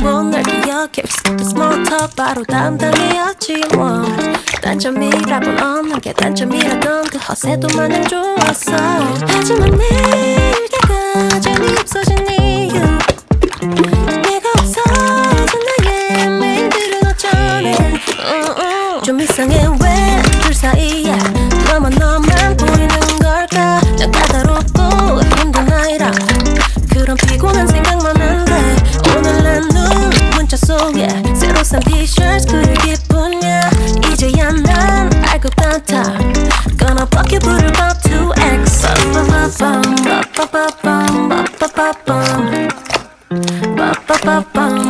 뭐 넌날 기억해? 익숙한 small talk 바로 담당이었지 뭐. 단점이라곤 없는 게 단점이라던 그 허세도 마냥 좋았어. 하지만 내일 내가 재미없어진 이유. 내가 없어진 나의 메일들은 어쩌네. uh, uh. 좀 이상해 왜 둘 사이에? 너만 너만 보이는 걸까? 참 까다롭고 힘든 나이라. 그런 피곤한 생각만 y yeah. 새로 산 티셔츠 그를 기쁘냐? 이제야 난 알 것 같아 Gonna fuck you 불을 pop to X. 빠빠빠밤 빠빠빠밤 빠빠빠밤 빠빠빠밤